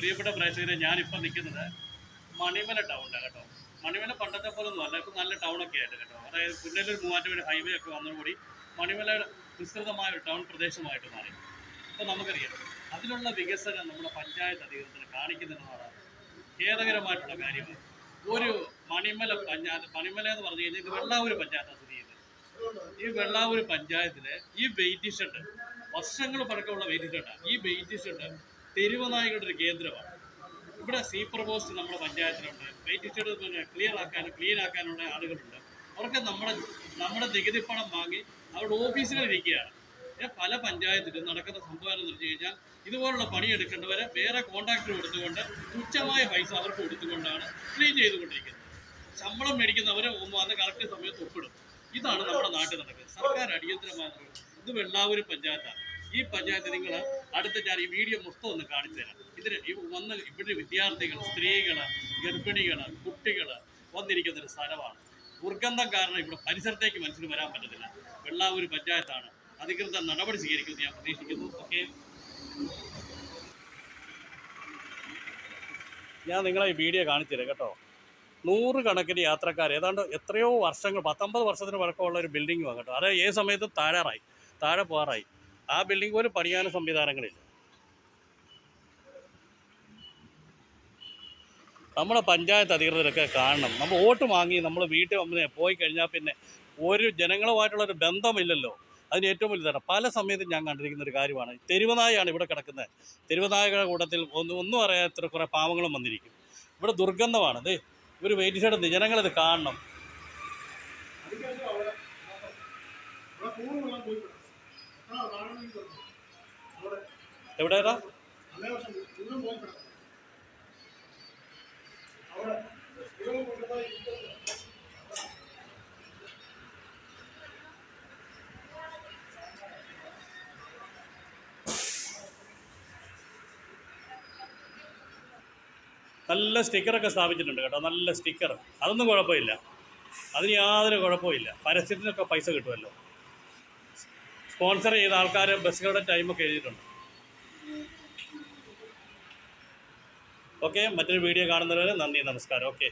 പ്രിയപ്പെട്ട പ്രേക്ഷകരെ ഞാനിപ്പോൾ നിൽക്കുന്നത് മണിമല ടൗണിലാണ് കേട്ടോ. മണിമല പണ്ടത്തെ പോലെ ഒന്നും അല്ല ഇപ്പം നല്ല ടൗണൊക്കെ ആയിട്ട് കേട്ടോ. അതായത് പുന്നലൂർ മൂവാറ്റുപുഴ ഹൈവേ ഒക്കെ വന്നതോടുകൂടി മണിമല വിസ്തൃതമായ ഒരു ടൗൺ പ്രദേശമായിട്ട് മാറി. അപ്പോൾ നമുക്കറിയാം അതിനുള്ള വികസനം നമ്മുടെ പഞ്ചായത്ത് അധികൃതർ കാണിക്കുന്നതാണ് ഖേദകരമായിട്ടുള്ള കാര്യമാണ് ഒരു മണിമല പഞ്ചായത്ത് മണിമല എന്ന് പറഞ്ഞു കഴിഞ്ഞാൽ വെള്ളാവൂർ പഞ്ചായത്താണ് സ്ഥിതി ചെയ്യുന്നത്. ഈ വെള്ളാവൂർ പഞ്ചായത്തിലെ ഈ വെയിറ്റ് ഷെഡ് വർഷങ്ങൾ പഴക്കമുള്ള വെയിറ്റ് ഷെഡാണ് ഈ വെയിറ്റ് ഷെഡ് തെരുവനായികളുടെ ഒരു കേന്ദ്രമാണ്. ഇവിടെ സി പോസ്റ്റ് നമ്മുടെ പഞ്ചായത്തിലുണ്ട്. ഷെഡ് പിന്നെ ക്ലിയർ ആക്കാനും ക്ലീൻ ആക്കാനുള്ള ആളുകളുണ്ട്. അവർക്ക് നമ്മുടെ നമ്മുടെ നികുതി പണം വാങ്ങി അവരുടെ ഓഫീസുകൾ ഇരിക്കുകയാണ്. പല പഞ്ചായത്തിലും നടക്കുന്ന സംഭവം എന്ന് വെച്ച് കഴിഞ്ഞാൽ ഇതുപോലുള്ള പണിയെടുക്കേണ്ടവരെ വേറെ കോൺട്രാക്ടർ കൊടുത്തുകൊണ്ട് തുച്ഛമായ പൈസ അവർക്ക് കൊടുത്തുകൊണ്ടാണ് ക്ലീൻ ചെയ്തുകൊണ്ടിരിക്കുന്നത്. ശമ്പളം മേടിക്കുന്നവർ വന്ന് കറക്റ്റ് സമയത്ത് ഒപ്പിടും. ഇതാണ് നമ്മുടെ നാട്ടിൽ നടക്കുന്നത്. സർക്കാർ അടിയന്തരമായി ഇത് വെള്ളാവൂർ പഞ്ചായത്താണ്. ഈ പഞ്ചായത്ത് നിങ്ങൾ അടുത്ത ഈ വീഡിയോ മൊത്തം ഒന്ന് കാണിച്ചു തരാം. ഇതിന് വന്ന വന്ന് ഇവിടെ വിദ്യാർത്ഥികൾ സ്ത്രീകൾ ഗർഭിണികൾ കുട്ടികൾ വന്നിരിക്കുന്ന ഒരു സ്ഥലമാണ്. ദുർഗന്ധം കാരണം ഇവിടെ പരിസരത്തേക്ക് മനുഷ്യന് വരാൻ പറ്റത്തില്ല. വെള്ളാവൂർ പഞ്ചായത്താണ്. അധികൃതർ നടപടി സ്വീകരിക്കുമെന്ന് ഞാൻ പ്രതീക്ഷിക്കുന്നു. ഓക്കെ? ഞാൻ നിങ്ങളെ ഈ വീഡിയോ കാണിച്ചു തരാം കേട്ടോ. നൂറുകണക്കിന് യാത്രക്കാർ ഏതാണ്ട് എത്രയോ വർഷങ്ങൾ പത്തൊമ്പത് വർഷത്തിന് പഴക്കമുള്ള ഒരു ബിൽഡിംഗ് കേട്ടോ. അത് ഏത് സമയത്തും താഴാറായി താഴെ പോകാറായി. ആ ബിൽഡിംഗ് പോലും പണിയാനും സംവിധാനങ്ങളില്ല. നമ്മുടെ പഞ്ചായത്ത് അധികൃതരൊക്കെ കാണണം. നമ്മൾ വോട്ട് വാങ്ങി നമ്മൾ വീട്ടിൽ വന്ന് പോയി കഴിഞ്ഞാൽ പിന്നെ ഒരു ജനങ്ങളുമായിട്ടുള്ള ഒരു ബന്ധമില്ലല്ലോ. അതിന് ഏറ്റവും വലുതാണ് പല സമയത്തും ഞാൻ കണ്ടിരിക്കുന്ന ഒരു കാര്യമാണ്. തെരുവനായാണ് ഇവിടെ കിടക്കുന്നത്. തെരുവനായകളുടെ കൂട്ടത്തിൽ ഒന്നും ഒന്നും അറിയാത്ത കുറേ പാവങ്ങളും വന്നിരിക്കും. ഇവിടെ ദുർഗന്ധമാണ്. ഇത് ഇവർ വെയിറ്റ് ചെയ്ത് ജനങ്ങളത് കാണണം. എവിടെയാ നല്ല സ്റ്റിക്കറൊക്കെ സ്ഥാപിച്ചിട്ടുണ്ട് കേട്ടോ നല്ല സ്റ്റിക്കർ അതൊന്നും കുഴപ്പമില്ല. അതിന് യാതൊരു കുഴപ്പമില്ല പരസ്യത്തിനൊക്കെ പൈസ കിട്ടുമല്ലോ. സ്പോൺസർ ചെയ്ത ആൾക്കാർ ബസ്സുകളുടെ ടൈമൊക്കെ എഴുതിയിട്ടുണ്ട്. ഓക്കെ മറ്റൊരു വീഡിയോ കാണുന്നവരെ നന്ദി നമസ്കാരം. ഓക്കെ.